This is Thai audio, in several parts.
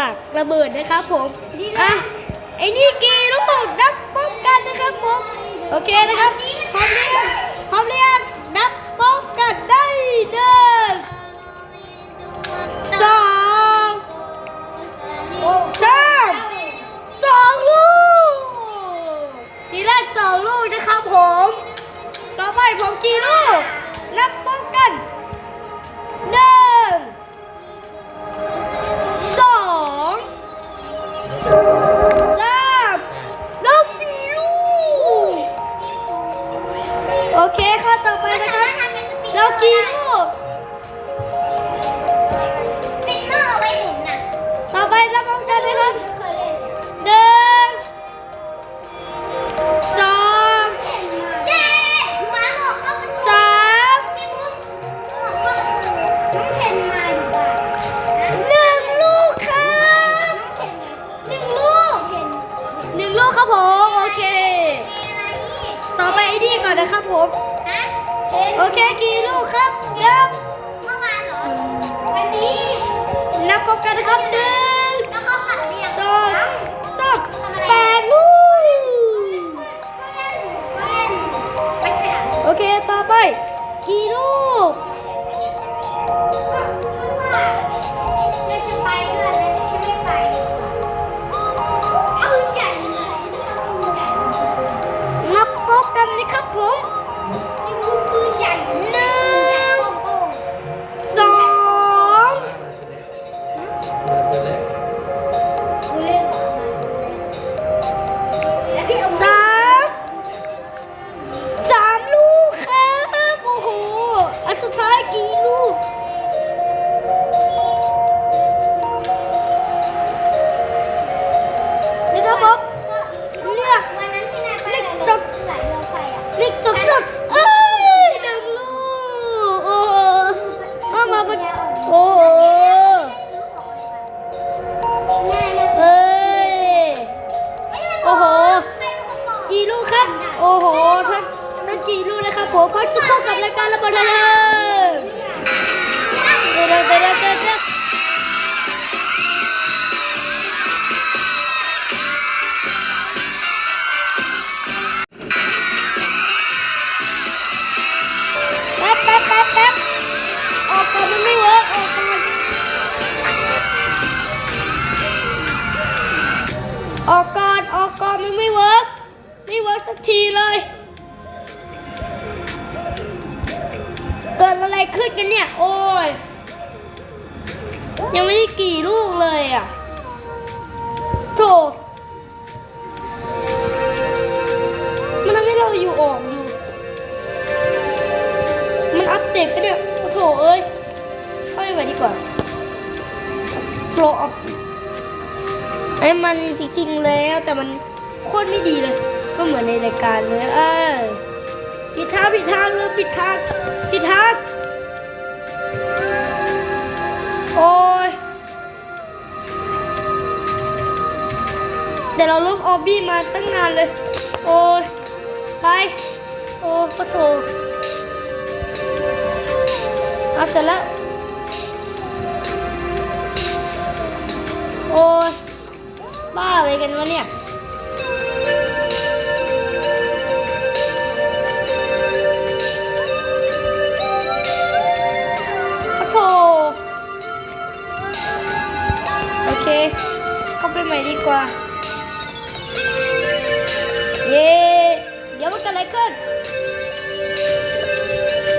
ลักระเบิดนะครับผมอะไอ้นี่กี่ลูกนับป้องกันนะครับผม โอเคนะครับ อเคกี่ลูกครับนับนับพร้อมกันนะครับ กสักทีเลย เกิดอะไรขึ้นกันเนี่ย โอ้ย ยังไม่ได้กี่ลูกเลยอะโถมันทำให้เราอยู่ออกอยู่ มันอัปเดตไปเนี่ยโอ้โถเอ้ยเข้าไปใหม่ดีกว่าโทรอัพไอ้มันจริงๆแล้วแต่มันโคตรไม่ดีเลย ก็เหมือนในรายการเลยเออผิดทางผิดทางเลยผิดทางผิดทางโอ้ยเดี๋ยวเราลบออบบี้มาตั้งนานเลย โอ้ยไป โอ้ปะโถเอาเสร็จแล้วโอ้ยบ้าอะไรกันวะเนี่ย มาดีกว่า เย้เดี๋ยวมันเกิดอะไรขึ้น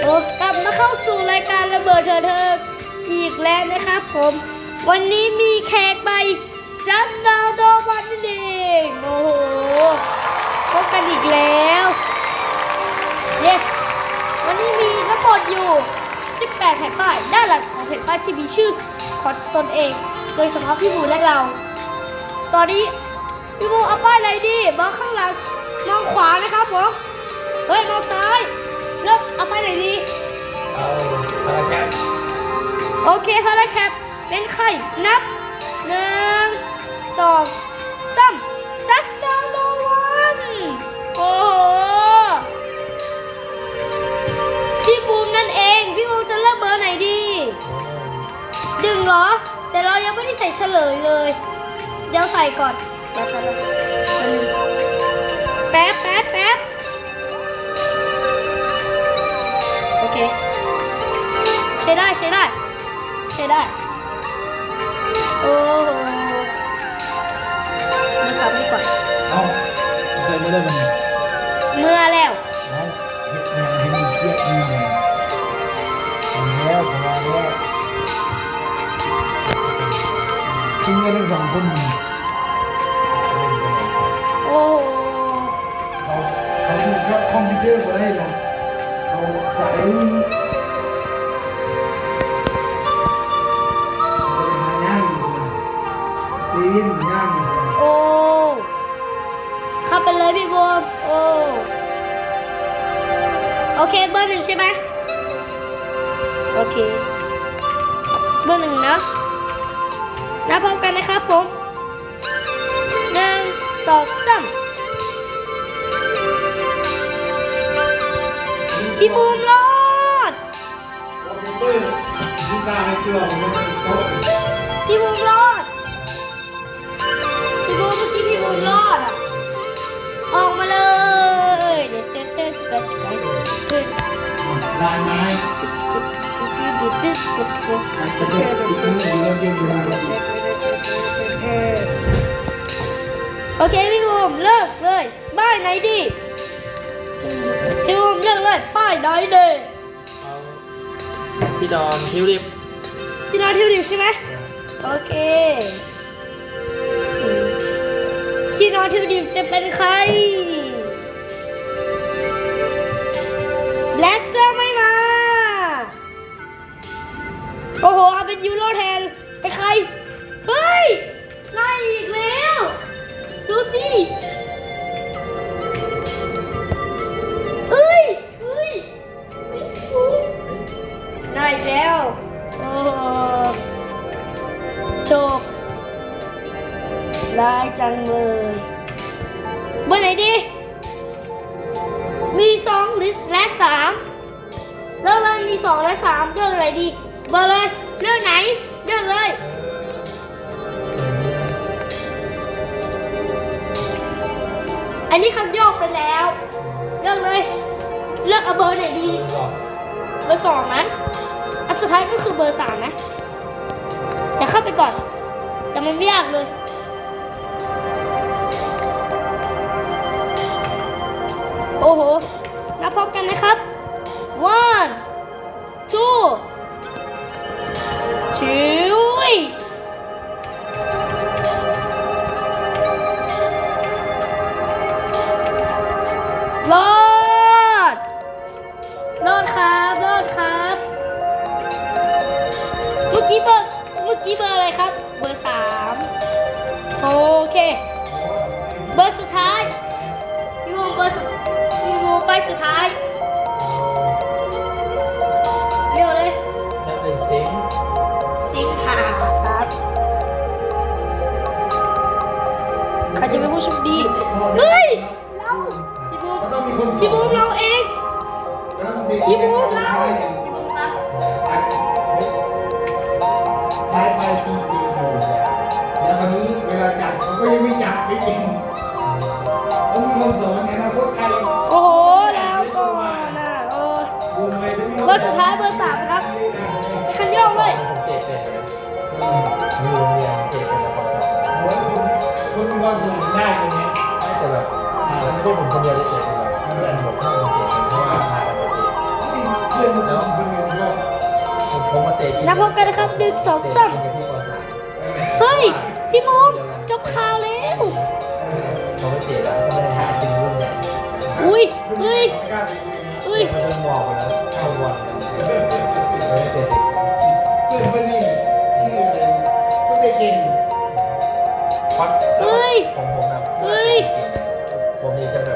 โอ้กลับมาเข้าสู่รายการระเบิดเธอเธออีกแล้วนะครับผม วันนี้มีแขกไปจัสดาวโดวันนั่เองโอ้โหพบกันอีกแล้ว yes วันนี้มีทั้งหมดอยู่ 18 แผ่นป้ายด้านหลังของแผ่นป้ายที่มีชื่อของตนเอง โดยเฉพาะพี่บูและเรา ตอนนี้พี่บูเอาป้ายอะไรดีมองข้างหลังมองขวานะครับผมเฮ้ยมองซ้ายเลือกเอาป้ายไหนดีเอาอะไรครับโอเคพาราแคปเป็นใครนับหนึ่งสองสาม just now no one โอ้โหพี่บูมนั่นเองพี่บูมจะเลือกเบอร์ไหนดีดึงเหรอ แต่เรายังไม่ได้ใส่เฉลยเลย เดี๋ยวใส่ก่อน แป๊บแป๊บแป๊บแป๊บแป๊บโอเค ใช้ได้ใช้ได้ ใช้ได้ โอ้โหมาสับดีกว่าเอ้าใส่ไม่ได้มันเมื่อแกันทั้งสองคนมันโอ้โหเขาเขาซื้อคอมพิวเตอร์มาได้หรอกเขาใส่ย่างอยู่นะซีวินย่างอยู่นะโอ้เข้าไปเลยพี่บัวโอ้โอเคเบอร์หนึ่งใช่ไหมโอเค เบอร์หนึ่งนะ นับพร้อมกันนะครับผมหนึ่งสองสามพี่บูมรอดคอมพิวเตอร์ที่กล้าไม่เชื่อนไม่ติดโต๊ะพี่บูมรอดพี่บูมเมื่อกี้พี่บูมรอดอะออกมาเลยเด็ดเด็ดเด็ดเด็ดเด็ดเด็ดลายไม้เด็ดเด็ดเด็ดเด็ดตัดกระจกติด โอเคพี่บูมเลิกเลยป้ายไหนดีพี่บูมเลิกเลยป้ายไหนดีเอาพี่ดอมทิวลิปที่นอนทิวดิบใช่ไหมโอเคที่นอนทิวดิบจะเป็นใครแบล็กเซอร์ไม่มา โอ้โหเอาเป็นยูโรแทน แล้วโอ้โชคร้ายจังเลยเบอร์ไหนดี มีสองหรือและสามเลือกเลยมีสองและสามเลือกอะไรดีเบอร์เลยเลือกไหนเลือกเลยอันนี้คันโยกไปแล้ว เลือกเลย เลือกเอาเบอร์ไหนดี เบอร์สองนะ อันสุดท้ายก็คือเบอร์สามนะเดี๋ยวเข้าไปก่อน แต่มันไม่ยากเลยโอ้โหนับพร้อมกันนะครับ one two two จะเป็นผู้โชคดี เฮ้ย เราพี่บูมต้องมีคนสพี่อบูนมเราเองพี่บูมเราใช้พี่บูมครับใช้ไปตีตีอยู่แล้วคราวนี้เวลาจับเขาก็ยังไม่จับไม่จริงต้องมีคนสอนในอนาคตใครโอ้โหแล้วก่อนนะเออวงอะไรไม่มีเบอร์สุดท้ายเบอร์สามครับไปคันโยกเลยผมเจ็บเป็นเลยไม่รู้เรียนเจ็บเป็นแล้วก็โอ้ย ได้ตรงนี้ไม่แต่แบบมันไม่ได้ผมคนเดียวได้เจ็บเลยเพื่อนผมเข้าคนเตะเพราะว่าพากันมาเตะเพื่อนแล้วเพื่อนก็ผมผมมาเตะแล้วพบกันนะครับหนึ่งสองสามเฮ้ย พี่มดจบข่าวแล้วเขาไปเตะแล้วไม่ได้ท่าเป็นรุ่นแหญ่อุ้ยอุ้ยอุ้ยเขาเริ่มมองแล้วเข้าวันเตะเด็ก ของผมนะเฮ้ย ผมมีจะแบบ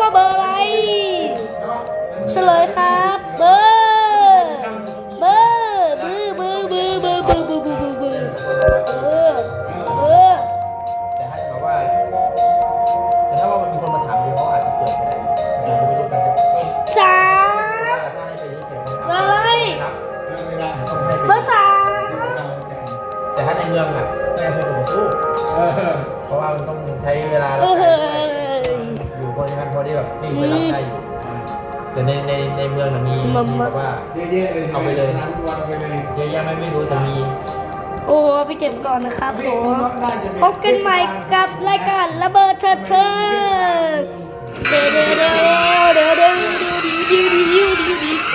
ว่าเบอร์อะไรเฉลยค่ะ แต่ในในในเมืองมันมีมีแบบว่า เยอะแเลยเอาไปเลยเยอะแยะไม่ไม่รู้จะมี โอ้ไปเก็บก่อนนะครับผมพบกันใหม่กับรายการระเบิดเถิดเถิดเดี๋ยวเดี๋ยวเดี๋ยวเดี๋ยวเดี๋ยวเดี๋ยวเดี๋ยว